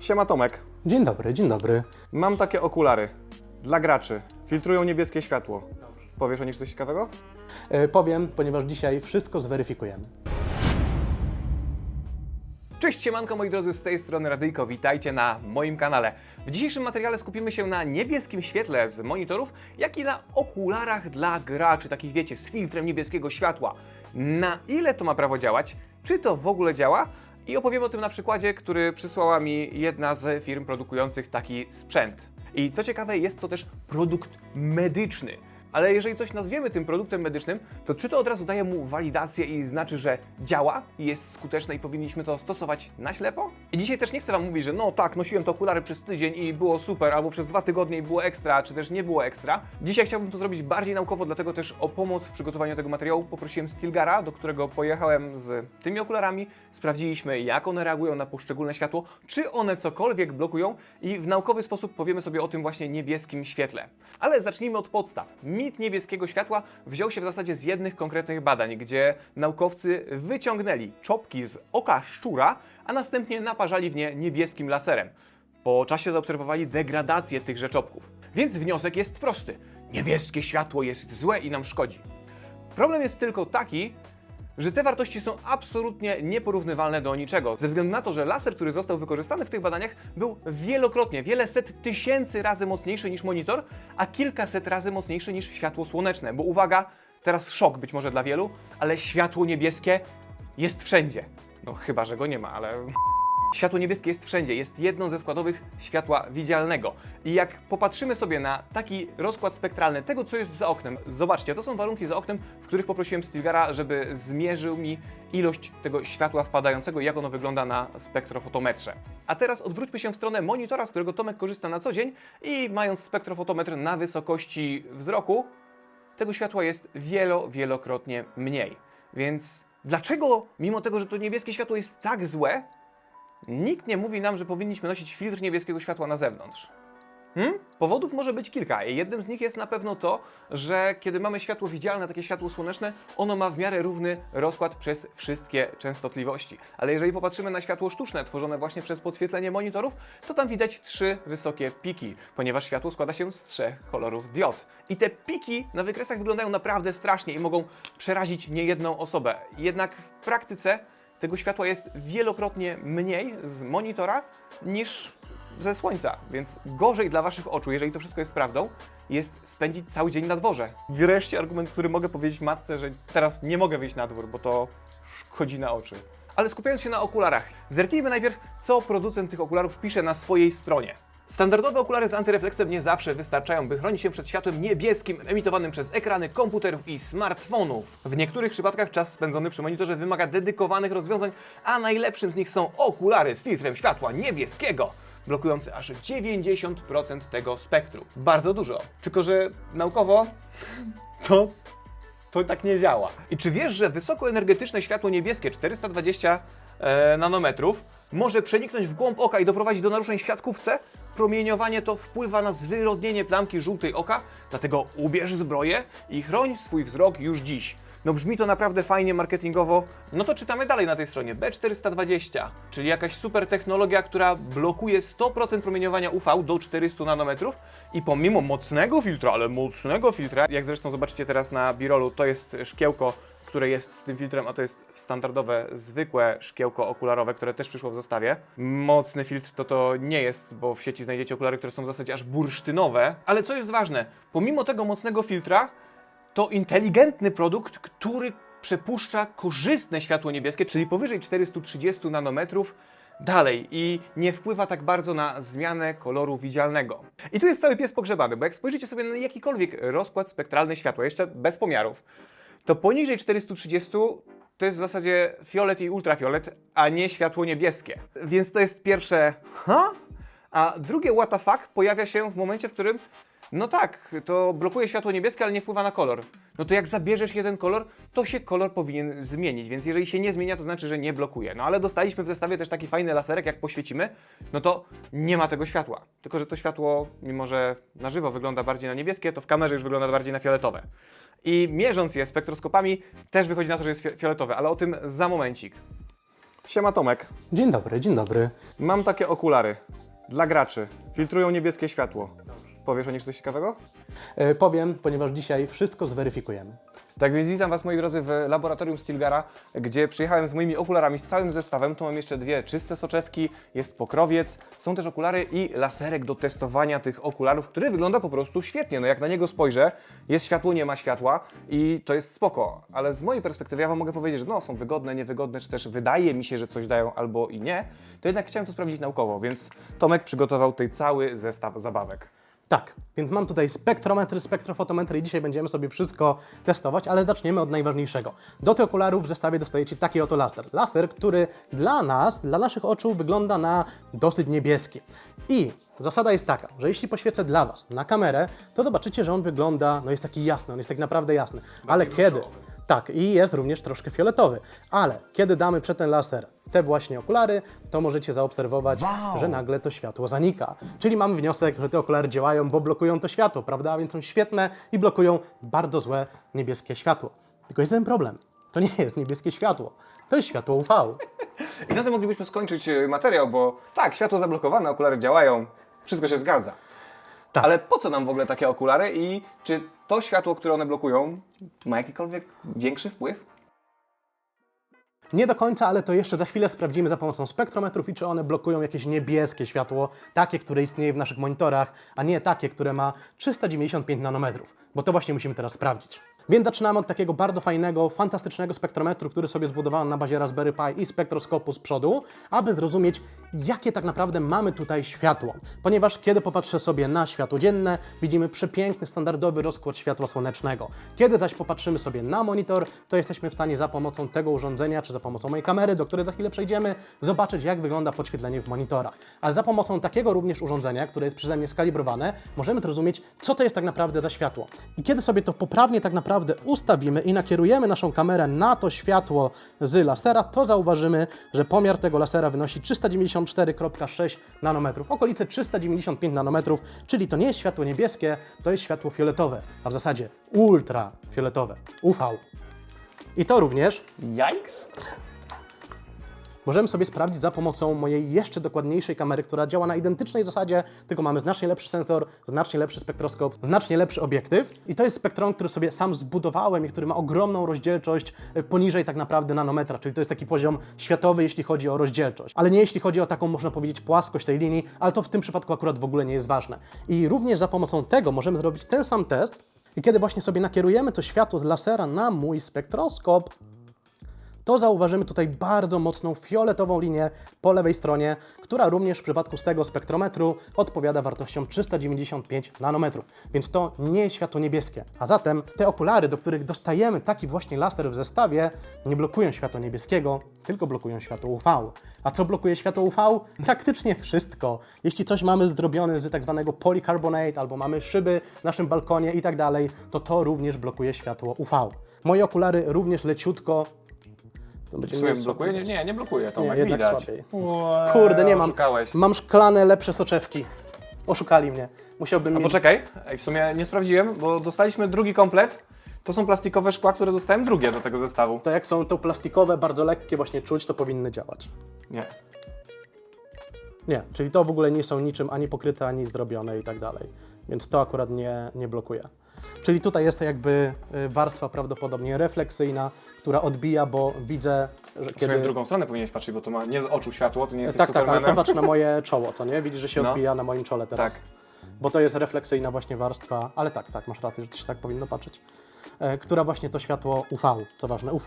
Siema Tomek. Dzień dobry, dzień dobry. Mam takie okulary. Dla graczy. Filtrują niebieskie światło. Powiesz o nich coś ciekawego? E, powiem, ponieważ dzisiaj wszystko zweryfikujemy. Cześć siemanko moi drodzy, z tej strony Radyjko, witajcie na moim kanale. W dzisiejszym materiale skupimy się na niebieskim świetle z monitorów, jak i na okularach dla graczy, takich wiecie, z filtrem niebieskiego światła. Na ile to ma prawo działać? Czy to w ogóle działa? I opowiem o tym na przykładzie, który przysłała mi jedna z firm produkujących taki sprzęt. I co ciekawe, jest to też produkt medyczny. Ale jeżeli coś nazwiemy tym produktem medycznym, to czy to od razu daje mu walidację i znaczy, że działa, jest skuteczne i powinniśmy to stosować na ślepo? I dzisiaj też nie chcę Wam mówić, że no tak, nosiłem te okulary przez tydzień i było super, albo przez dwa tygodnie i było ekstra, czy też nie było ekstra. Dzisiaj chciałbym to zrobić bardziej naukowo, dlatego też o pomoc w przygotowaniu tego materiału poprosiłem Stilgara, do którego pojechałem z tymi okularami. Sprawdziliśmy, jak one reagują na poszczególne światło, czy one cokolwiek blokują i w naukowy sposób powiemy sobie o tym właśnie niebieskim świetle. Ale zacznijmy od podstaw. Mit niebieskiego światła wziął się w zasadzie z jednych konkretnych badań, gdzie naukowcy wyciągnęli czopki z oka szczura, a następnie naparzali w nie niebieskim laserem. Po czasie zaobserwowali degradację tychże czopków. Więc wniosek jest prosty. Niebieskie światło jest złe i nam szkodzi. Problem jest tylko taki, że te wartości są absolutnie nieporównywalne do niczego, ze względu na to, że laser, który został wykorzystany w tych badaniach, był wielokrotnie, wiele set tysięcy razy mocniejszy niż monitor, a kilkaset razy mocniejszy niż światło słoneczne. Bo uwaga, teraz szok być może dla wielu, ale światło niebieskie jest wszędzie. No chyba, że go nie ma, ale Światło niebieskie jest wszędzie, jest jedną ze składowych światła widzialnego. I jak popatrzymy sobie na taki rozkład spektralny tego, co jest za oknem, zobaczcie, to są warunki za oknem, w których poprosiłem Stilgara, żeby zmierzył mi ilość tego światła wpadającego i jak ono wygląda na spektrofotometrze. A teraz odwróćmy się w stronę monitora, z którego Tomek korzysta na co dzień i mając spektrofotometr na wysokości wzroku, tego światła jest wielo, wielokrotnie mniej. Więc dlaczego, mimo tego, że to niebieskie światło jest tak złe, Nikt nie mówi nam, że powinniśmy nosić filtr niebieskiego światła na zewnątrz. Hmm? Powodów może być kilka. Jednym z nich jest na pewno to, że kiedy mamy światło widzialne, takie światło słoneczne, ono ma w miarę równy rozkład przez wszystkie częstotliwości. Ale jeżeli popatrzymy na światło sztuczne, tworzone właśnie przez podświetlenie monitorów, to tam widać trzy wysokie piki, ponieważ światło składa się z trzech kolorów diod. I te piki na wykresach wyglądają naprawdę strasznie i mogą przerazić niejedną osobę. Jednak w praktyce tego światła jest wielokrotnie mniej z monitora niż ze słońca, więc gorzej dla waszych oczu, jeżeli to wszystko jest prawdą, jest spędzić cały dzień na dworze. Wreszcie argument, który mogę powiedzieć matce, że teraz nie mogę wyjść na dwór, bo to szkodzi na oczy. Ale skupiając się na okularach, zerknijmy najpierw, co producent tych okularów pisze na swojej stronie. Standardowe okulary z antyrefleksem nie zawsze wystarczają, by chronić się przed światłem niebieskim emitowanym przez ekrany komputerów i smartfonów. W niektórych przypadkach czas spędzony przy monitorze wymaga dedykowanych rozwiązań, a najlepszym z nich są okulary z filtrem światła niebieskiego, blokujący aż 90% tego spektrum. Bardzo dużo. Tylko, że naukowo to to tak nie działa. I czy wiesz, że wysokoenergetyczne światło niebieskie 420 e, nanometrów może przeniknąć w głąb oka i doprowadzić do naruszeń w siatkówce? Promieniowanie to wpływa na zwyrodnienie plamki żółtej oka, dlatego ubierz zbroję i chroń swój wzrok już dziś. No brzmi to naprawdę fajnie marketingowo. No to czytamy dalej na tej stronie. B420, czyli jakaś super technologia, która blokuje 100% promieniowania UV do 400 nanometrów i pomimo mocnego filtra, ale mocnego filtra, jak zresztą zobaczycie teraz na birolu, to jest szkiełko, które jest z tym filtrem, a to jest standardowe, zwykłe szkiełko okularowe, które też przyszło w zestawie. Mocny filtr to to nie jest, bo w sieci znajdziecie okulary, które są w zasadzie aż bursztynowe. Ale co jest ważne, pomimo tego mocnego filtra, to inteligentny produkt, który przepuszcza korzystne światło niebieskie, czyli powyżej 430 nanometrów dalej i nie wpływa tak bardzo na zmianę koloru widzialnego. I tu jest cały pies pogrzebany, bo jak spojrzycie sobie na jakikolwiek rozkład spektralny światła, jeszcze bez pomiarów, to poniżej 430 to jest w zasadzie fiolet i ultrafiolet, a nie światło niebieskie. Więc to jest pierwsze, ha? A drugie what the fuck pojawia się w momencie, w którym no tak, to blokuje światło niebieskie, ale nie wpływa na kolor. No to jak zabierzesz jeden kolor, to się kolor powinien zmienić, więc jeżeli się nie zmienia, to znaczy, że nie blokuje. No ale dostaliśmy w zestawie też taki fajny laserek, jak poświecimy, no to nie ma tego światła. Tylko, że to światło, mimo że na żywo wygląda bardziej na niebieskie, to w kamerze już wygląda bardziej na fioletowe. I mierząc je spektroskopami, też wychodzi na to, że jest fi- fioletowe, ale o tym za momencik. Siema Tomek. Dzień dobry, dzień dobry. Mam takie okulary dla graczy. Filtrują niebieskie światło. Powiesz o nich coś ciekawego? E, powiem, ponieważ dzisiaj wszystko zweryfikujemy. Tak więc witam Was moi drodzy w laboratorium Stilgara, gdzie przyjechałem z moimi okularami z całym zestawem. Tu mam jeszcze dwie czyste soczewki, jest pokrowiec, są też okulary i laserek do testowania tych okularów, który wygląda po prostu świetnie. No jak na niego spojrzę, jest światło, nie ma światła i to jest spoko. Ale z mojej perspektywy ja Wam mogę powiedzieć, że no są wygodne, niewygodne, czy też wydaje mi się, że coś dają albo i nie. To jednak chciałem to sprawdzić naukowo, więc Tomek przygotował tutaj cały zestaw zabawek. Tak, więc mam tutaj spektrometry, spektrofotometry i dzisiaj będziemy sobie wszystko testować, ale zaczniemy od najważniejszego. Do tych okularów w zestawie dostajecie taki oto laser. Laser, który dla nas, dla naszych oczu wygląda na dosyć niebieski. I zasada jest taka, że jeśli poświecę dla Was na kamerę, to zobaczycie, że on wygląda, no jest taki jasny, on jest tak naprawdę jasny. Ale kiedy... Tak, i jest również troszkę fioletowy. Ale kiedy damy przed ten laser te właśnie okulary, to możecie zaobserwować, że nagle to światło zanika. Czyli mamy wniosek, że te okulary działają, bo blokują to światło, prawda? Więc są świetne i blokują bardzo złe niebieskie światło. Tylko jest ten problem. To nie jest niebieskie światło. To jest światło UV. I na tym moglibyśmy skończyć e, materiał, bo tak, światło zablokowane, okulary działają, wszystko się zgadza. Tak. Ale po co nam w ogóle takie okulary i czy to światło, które one blokują, ma jakikolwiek większy wpływ? Nie do końca, ale to jeszcze za chwilę sprawdzimy za pomocą spektrometrów i czy one blokują jakieś niebieskie światło, takie, które istnieje w naszych monitorach, a nie takie, które ma 395 nanometrów, bo to właśnie musimy teraz sprawdzić. Więc zaczynamy od takiego bardzo fajnego, fantastycznego spektrometru, który sobie zbudowałem na bazie Raspberry Pi i spektroskopu z przodu, aby zrozumieć, jakie tak naprawdę mamy tutaj światło. Ponieważ kiedy popatrzę sobie na światło dzienne, widzimy przepiękny, standardowy rozkład światła słonecznego. Kiedy zaś popatrzymy sobie na monitor, to jesteśmy w stanie za pomocą tego urządzenia, czy za pomocą mojej kamery, do której za chwilę przejdziemy, zobaczyć, jak wygląda podświetlenie w monitorach. Ale za pomocą takiego również urządzenia, które jest przeze mnie skalibrowane, możemy zrozumieć, co to jest tak naprawdę za światło. I kiedy sobie to poprawnie tak naprawdę ustawimy i nakierujemy naszą kamerę na to światło z lasera, to zauważymy, że pomiar tego lasera wynosi 394,6 nanometrów, okolice 395 nanometrów, czyli to nie jest światło niebieskie, to jest światło fioletowe, a w zasadzie ultrafioletowe, UV. I to również Yikes! Możemy sobie sprawdzić za pomocą mojej jeszcze dokładniejszej kamery, która działa na identycznej zasadzie, tylko mamy znacznie lepszy sensor, znacznie lepszy spektroskop, znacznie lepszy obiektyw. I to jest spektron, który sobie sam zbudowałem i który ma ogromną rozdzielczość e, poniżej tak naprawdę nanometra, czyli to jest taki poziom światowy, jeśli chodzi o rozdzielczość. Ale nie jeśli chodzi o taką, można powiedzieć, płaskość tej linii, ale to w tym przypadku akurat w ogóle nie jest ważne. I również za pomocą tego możemy zrobić ten sam test, i kiedy właśnie sobie nakierujemy to światło z lasera na mój spektroskop, to zauważymy tutaj bardzo mocną fioletową linię po lewej stronie, która również w przypadku z tego spektrometru odpowiada wartościom 395 nanometrów. Więc to nie jest światło niebieskie. A zatem te okulary, do których dostajemy taki właśnie laser w zestawie, nie blokują światła niebieskiego, tylko blokują światło UV. A co blokuje światło UV? Praktycznie wszystko. Jeśli coś mamy zrobione z tak zwanego polycarbonate, albo mamy szyby w naszym balkonie i tak dalej, to to również blokuje światło UV. Moje okulary również leciutko to będzie mięso. blokuje? Nie, nie, nie blokuje, Nie, Tomek, jednak widać. słabiej. Kurde, nie mam. Oszukałeś. Mam szklane, lepsze soczewki. Oszukali mnie. Musiałbym A mieć... poczekaj, Ej, w sumie nie sprawdziłem, bo dostaliśmy drugi komplet. To są plastikowe szkła, które dostałem drugie do tego zestawu. To jak są to plastikowe, bardzo lekkie, właśnie czuć, to powinny działać. Nie. Nie, czyli to w ogóle nie są niczym ani pokryte, ani zdrobione i tak dalej. Więc to akurat nie, nie blokuje. Czyli tutaj jest jakby y, warstwa prawdopodobnie refleksyjna, która odbija, bo widzę, że kiedy... w drugą stronę powinieneś patrzeć, bo to ma nie z oczu światło, to nie jest Tak, tak, ale to Supermanem. patrz na moje czoło, co nie? Widzisz, że się No. odbija na moim czole teraz. Tak. Bo to jest refleksyjna właśnie warstwa, ale tak, tak, masz rację, że to się tak powinno patrzeć. E, która właśnie to światło UV, co ważne, UV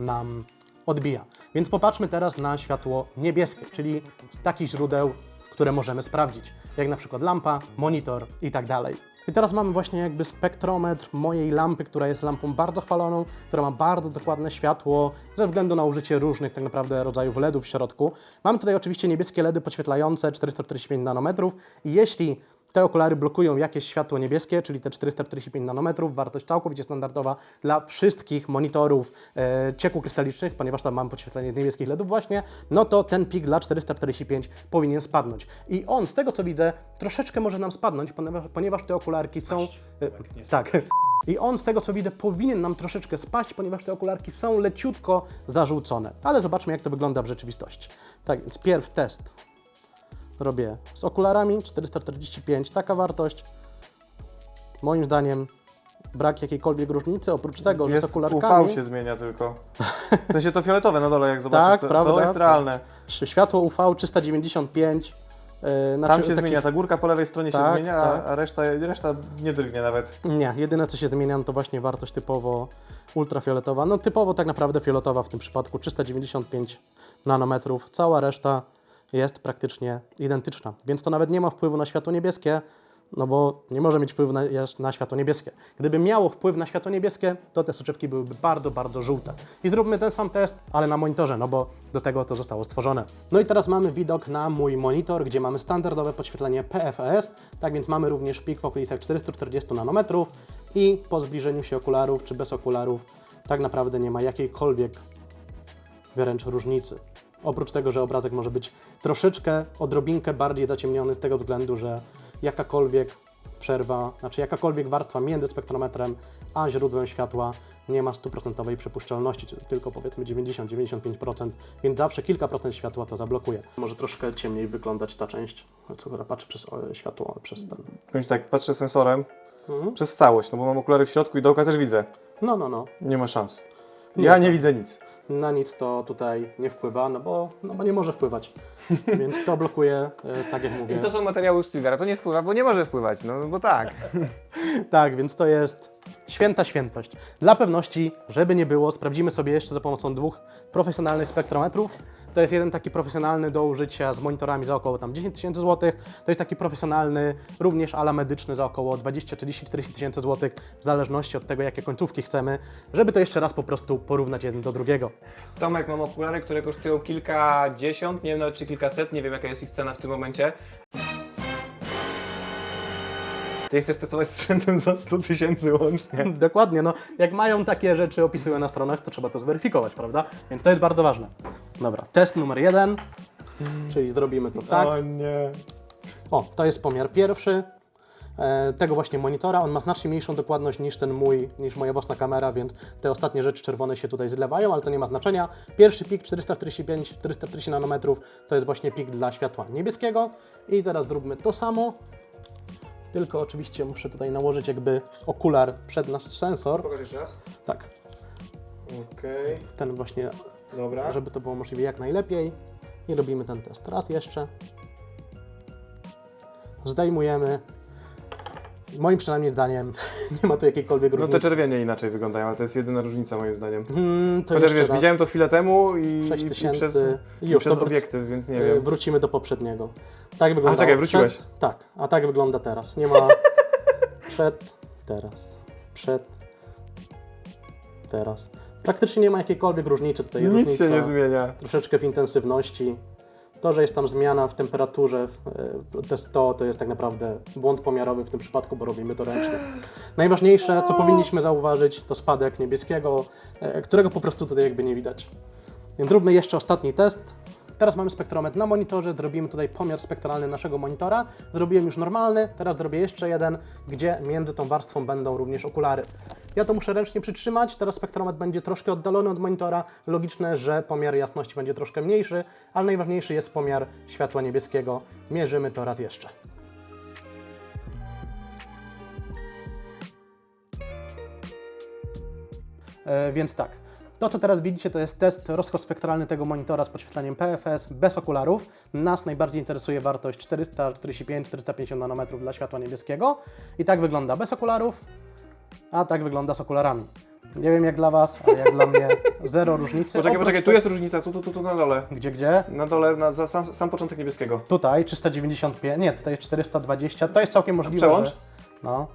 nam odbija. Więc popatrzmy teraz na światło niebieskie, czyli z takich źródeł, które możemy sprawdzić, jak na przykład lampa, monitor i tak dalej. I teraz mamy właśnie jakby spektrometr mojej lampy, która jest lampą bardzo chwaloną, która ma bardzo dokładne światło ze względu na użycie różnych tak naprawdę rodzajów LEDów w środku. Mamy tutaj oczywiście niebieskie LEDy podświetlające 445 nanometrów i jeśli te okulary blokują jakieś światło niebieskie, czyli te 445 nanometrów, wartość całkowicie standardowa dla wszystkich monitorów e, ciekł krystalicznych, ponieważ tam mamy podświetlenie z niebieskich LEDów właśnie, no to ten pik dla 445 powinien spadnąć. I on, z tego co widzę, troszeczkę może nam spadnąć, ponieważ, ponieważ te okularki są... E, tak, I on z tego co widzę powinien nam troszeczkę spaść, ponieważ te okularki są leciutko zarzucone. Ale zobaczmy jak to wygląda w rzeczywistości. Tak więc pierw test robię z okularami 445, taka wartość. Moim zdaniem brak jakiejkolwiek różnicy, oprócz tego, że z Jest okularkami UV się zmienia tylko. W sensie to fioletowe na dole, jak zobaczysz, Tak, to, prawda? to jest realne. światło UV 395. Yy, Tam się zmienia, ta górka po lewej stronie Tak, się zmienia, a, tak. a reszta, reszta nie drgnie nawet. Nie, jedyne co się zmienia no to właśnie wartość typowo ultrafioletowa. No typowo tak naprawdę fioletowa w tym przypadku 395 nanometrów. Cała reszta jest praktycznie identyczna, więc to nawet nie ma wpływu na światło niebieskie, no bo nie może mieć wpływu na, na światło niebieskie. Gdyby miało wpływ na światło niebieskie, to te soczewki byłyby bardzo, bardzo żółte. I zróbmy ten sam test, ale na monitorze, no bo do tego to zostało stworzone. No i teraz mamy widok na mój monitor, gdzie mamy standardowe podświetlenie PFS, tak więc mamy również pik w okolicach 440 nanometrów i po zbliżeniu się okularów czy bez okularów tak naprawdę nie ma jakiejkolwiek wręcz różnicy. Oprócz tego, że obrazek może być troszeczkę, odrobinkę bardziej zaciemniony z tego względu, że jakakolwiek przerwa, znaczy jakakolwiek warstwa między spektrometrem a źródłem światła nie ma stuprocentowej przepuszczalności, czyli tylko powiedzmy 90-95%, więc zawsze kilka procent światła to zablokuje. Może troszkę ciemniej wyglądać ta część, co która patrzy przez światło, przez ten. Ci tak, patrzę sensorem Mhm. przez całość, no bo mam okulary w środku i dołka też widzę. No, no, no. Nie ma szans. Ja nie widzę nic. Na nic to tutaj nie wpływa, no bo, no bo nie może wpływać. Więc to blokuje, e, tak jak mówię. I to są materiały Stilgara, to nie wpływa, bo nie może wpływać, no bo tak. Tak, więc to jest święta świętość. Dla pewności, żeby nie było, sprawdzimy sobie jeszcze za pomocą dwóch profesjonalnych spektrometrów. To jest jeden taki profesjonalny do użycia z monitorami za około tam 10 tysięcy złotych. To jest taki profesjonalny, również ala medyczny za około 20, 30, 40 tysięcy złotych, w zależności od tego, jakie końcówki chcemy, żeby to jeszcze raz po prostu porównać jeden do drugiego. Tomek, mam okulary, które kosztują kilkadziesiąt, nie wiem nawet czy kilkaset, nie wiem jaka jest ich cena w tym momencie. Ty chcesz testować sprzętem za 100 tysięcy łącznie. Dokładnie, no jak mają takie rzeczy opisują na stronach, to trzeba to zweryfikować, prawda? Więc to jest bardzo ważne. Dobra, test numer jeden, czyli zrobimy to tak. O nie. O, to jest pomiar pierwszy e, tego właśnie monitora. On ma znacznie mniejszą dokładność niż ten mój, niż moja własna kamera, więc te ostatnie rzeczy czerwone się tutaj zlewają, ale to nie ma znaczenia. Pierwszy pik 445, 440 nanometrów to jest właśnie pik dla światła niebieskiego. I teraz zróbmy to samo. Tylko oczywiście muszę tutaj nałożyć jakby okular przed nasz sensor. Pokaż jeszcze raz. Tak, Okej, ten właśnie, dobra. żeby to było możliwie jak najlepiej. I robimy ten test. Raz jeszcze. Zdejmujemy. Moim przynajmniej zdaniem nie ma tu jakiejkolwiek No różnicy. te czerwienie inaczej wyglądają, ale to jest jedyna różnica moim zdaniem. Hmm, to Chociaż wiesz, raz. widziałem to chwilę temu i, 6000 i przez, i i już, przez to obiektyw, więc nie Yy, wiem. Wrócimy do poprzedniego. Tak wygląda. czekaj, wróciłeś. Przed, tak, a tak wygląda teraz. Nie ma przed, teraz, przed, teraz. Praktycznie nie ma jakiejkolwiek różnicy tutaj. Nic różnica się nie zmienia. troszeczkę w intensywności. To, że jest tam zmiana w temperaturze, e, te 100, to jest tak naprawdę błąd pomiarowy w tym przypadku, bo robimy to ręcznie. Najważniejsze, co powinniśmy zauważyć, to spadek niebieskiego, e, którego po prostu tutaj jakby nie widać. Więc jeszcze ostatni test. Teraz mamy spektrometr na monitorze, zrobimy tutaj pomiar spektralny naszego monitora. Zrobiłem już normalny, teraz zrobię jeszcze jeden, gdzie między tą warstwą będą również okulary. Ja to muszę ręcznie przytrzymać, teraz spektrometr będzie troszkę oddalony od monitora. Logiczne, że pomiar jasności będzie troszkę mniejszy, ale najważniejszy jest pomiar światła niebieskiego. Mierzymy to raz jeszcze. E, więc tak, to co teraz widzicie to jest test rozkład spektralny tego monitora z podświetleniem PFS bez okularów. Nas najbardziej interesuje wartość 445-450 nanometrów dla światła niebieskiego. I tak wygląda bez okularów, a tak wygląda z okularami. Nie wiem jak dla Was, ale jak dla mnie zero różnicy. Poczekaj, Oprócz poczekaj, tu jest różnica, tu, tu, tu, tu na dole. Gdzie, gdzie? Na dole, na, za sam, sam początek niebieskiego. Tutaj 395, nie, tutaj jest 420, to jest całkiem możliwe, przełącz? że... No,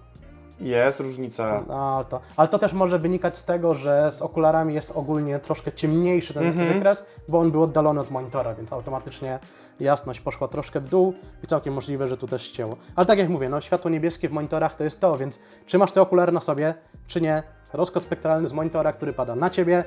Jest różnica. Ale to, ale to też może wynikać z tego, że z okularami jest ogólnie troszkę ciemniejszy ten Mhm. wykres, bo on był oddalony od monitora, więc automatycznie jasność poszła troszkę w dół i całkiem możliwe, że tu też ścięło. Ale tak jak mówię, no, światło niebieskie w monitorach to jest to, więc czy masz te okulary na sobie, czy nie, rozkład spektralny z monitora, który pada na ciebie,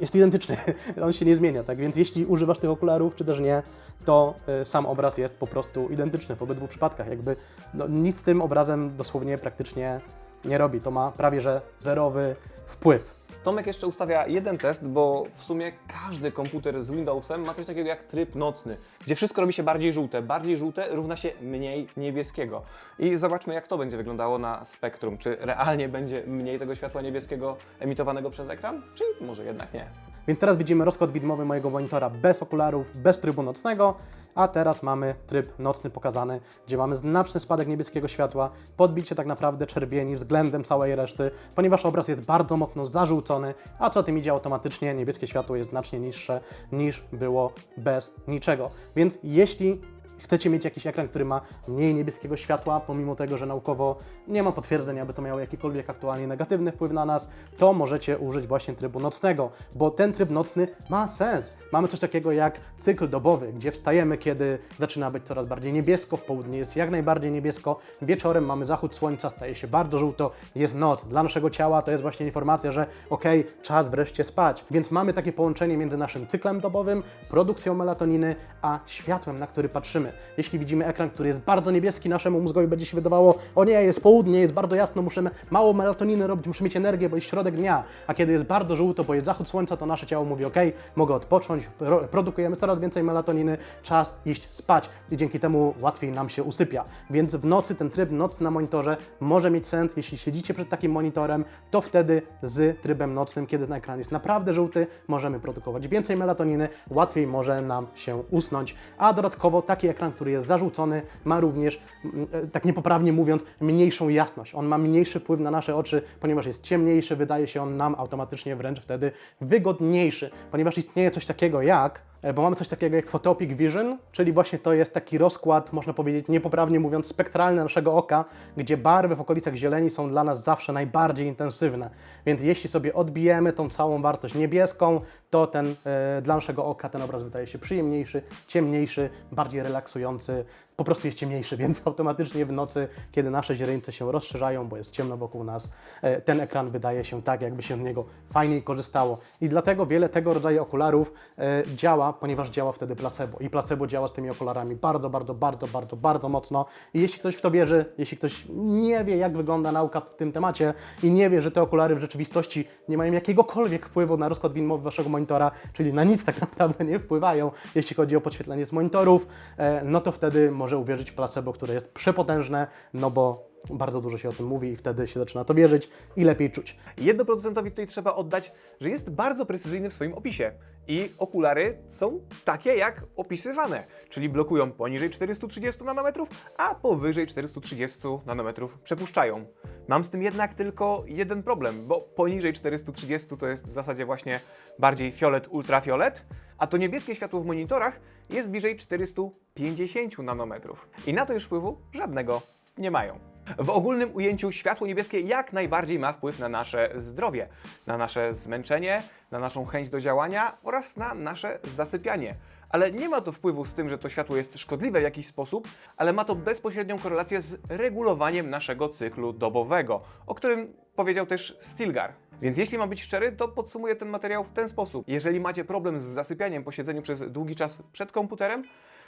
jest identyczny, on się nie zmienia, tak więc jeśli używasz tych okularów, czy też nie, to y, sam obraz jest po prostu identyczny w obydwu przypadkach, jakby no, nic z tym obrazem dosłownie praktycznie nie robi. To ma prawie że zerowy wpływ. Tomek jeszcze ustawia jeden test, bo w sumie każdy komputer z Windowsem ma coś takiego jak tryb nocny, gdzie wszystko robi się bardziej żółte. Bardziej żółte równa się mniej niebieskiego. I zobaczmy, jak to będzie wyglądało na spektrum. Czy realnie będzie mniej tego światła niebieskiego emitowanego przez ekran, czy może jednak nie? Więc teraz widzimy rozkład widmowy mojego monitora bez okularów, bez trybu nocnego, a teraz mamy tryb nocny pokazany, gdzie mamy znaczny spadek niebieskiego światła, podbicie tak naprawdę czerwieni względem całej reszty, ponieważ obraz jest bardzo mocno zażółcony, a co tym idzie automatycznie, niebieskie światło jest znacznie niższe niż było bez niczego. Więc jeśli chcecie mieć jakiś ekran, który ma mniej niebieskiego światła, pomimo tego, że naukowo nie ma potwierdzeń, aby to miało jakikolwiek aktualnie negatywny wpływ na nas, to możecie użyć właśnie trybu nocnego, bo ten tryb nocny ma sens. Mamy coś takiego jak cykl dobowy, gdzie wstajemy, kiedy zaczyna być coraz bardziej niebiesko, w południe jest jak najbardziej niebiesko, wieczorem mamy zachód słońca, staje się bardzo żółto, jest noc. Dla naszego ciała to jest właśnie informacja, że okej, czas wreszcie spać. Więc mamy takie połączenie między naszym cyklem dobowym, produkcją melatoniny, a światłem, na który patrzymy. Jeśli widzimy ekran, który jest bardzo niebieski, naszemu mózgowi będzie się wydawało, o nie, jest południe, jest bardzo jasno, musimy mało melatoniny robić, muszę mieć energię, bo jest środek dnia. A kiedy jest bardzo żółto, bo jest zachód słońca, to nasze ciało mówi, ok, mogę odpocząć, pro produkujemy coraz więcej melatoniny, czas iść spać i dzięki temu łatwiej nam się usypia. Więc w nocy ten tryb nocny na monitorze może mieć sens, jeśli siedzicie przed takim monitorem, to wtedy z trybem nocnym, kiedy ten ekran jest naprawdę żółty, możemy produkować więcej melatoniny, łatwiej może nam się usnąć. A dodatkowo taki ekran, który jest zarzucony, ma również, mm, e, tak niepoprawnie mówiąc, mniejszą jasność. On ma mniejszy wpływ na nasze oczy, ponieważ jest ciemniejszy, wydaje się on nam automatycznie wręcz wtedy wygodniejszy, ponieważ istnieje coś takiego jak e, bo mamy coś takiego jak photopic vision, czyli właśnie to jest taki rozkład, można powiedzieć niepoprawnie mówiąc, spektralny naszego oka, gdzie barwy w okolicach zieleni są dla nas zawsze najbardziej intensywne. Więc jeśli sobie odbijemy tą całą wartość niebieską, to ten e, dla naszego oka ten obraz wydaje się przyjemniejszy, ciemniejszy, bardziej relaksujący, po prostu jest ciemniejszy, więc automatycznie w nocy, kiedy nasze źrenice się rozszerzają, bo jest ciemno wokół nas, e, ten ekran wydaje się tak, jakby się z niego fajniej korzystało. I dlatego wiele tego rodzaju okularów e, działa, ponieważ działa wtedy placebo. I placebo działa z tymi okularami bardzo, bardzo, bardzo, bardzo, bardzo mocno. I jeśli ktoś w to wierzy, jeśli ktoś nie wie, jak wygląda nauka w tym temacie i nie wie, że te okulary w rzeczywistości nie mają jakiegokolwiek wpływu na rozkład widmowy waszego monitora, czyli na nic tak naprawdę nie wpływają, jeśli chodzi o podświetlenie z monitorów, e, no to wtedy może uwierzyć w placebo, które jest przepotężne, no bo bardzo dużo się o tym mówi i wtedy się zaczyna to wierzyć i lepiej czuć. Jedno producentowi tutaj trzeba oddać, że jest bardzo precyzyjny w swoim opisie. I okulary są takie jak opisywane, czyli blokują poniżej 430 nanometrów, a powyżej 430 nanometrów przepuszczają. Mam z tym jednak tylko jeden problem, bo poniżej 430 to jest w zasadzie właśnie bardziej fiolet, ultrafiolet, a to niebieskie światło w monitorach jest bliżej 450 nanometrów. I na to już wpływu żadnego nie mają. W ogólnym ujęciu światło niebieskie jak najbardziej ma wpływ na nasze zdrowie, na nasze zmęczenie, na naszą chęć do działania oraz na nasze zasypianie. Ale nie ma to wpływu z tym, że to światło jest szkodliwe w jakiś sposób, ale ma to bezpośrednią korelację z regulowaniem naszego cyklu dobowego, o którym powiedział też Stilgar. Więc jeśli mam być szczery, to podsumuję ten materiał w ten sposób. Jeżeli macie problem z zasypianiem po siedzeniu przez długi czas przed komputerem,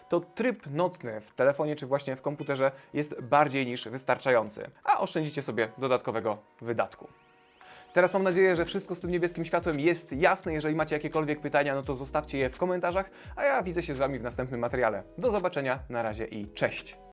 to tryb nocny w telefonie czy właśnie w komputerze jest bardziej niż wystarczający, a oszczędzicie sobie dodatkowego wydatku. Teraz mam nadzieję, że wszystko z tym niebieskim światłem jest jasne. Jeżeli macie jakiekolwiek pytania, no to zostawcie je w komentarzach, a ja widzę się z Wami w następnym materiale. Do zobaczenia, na razie i cześć!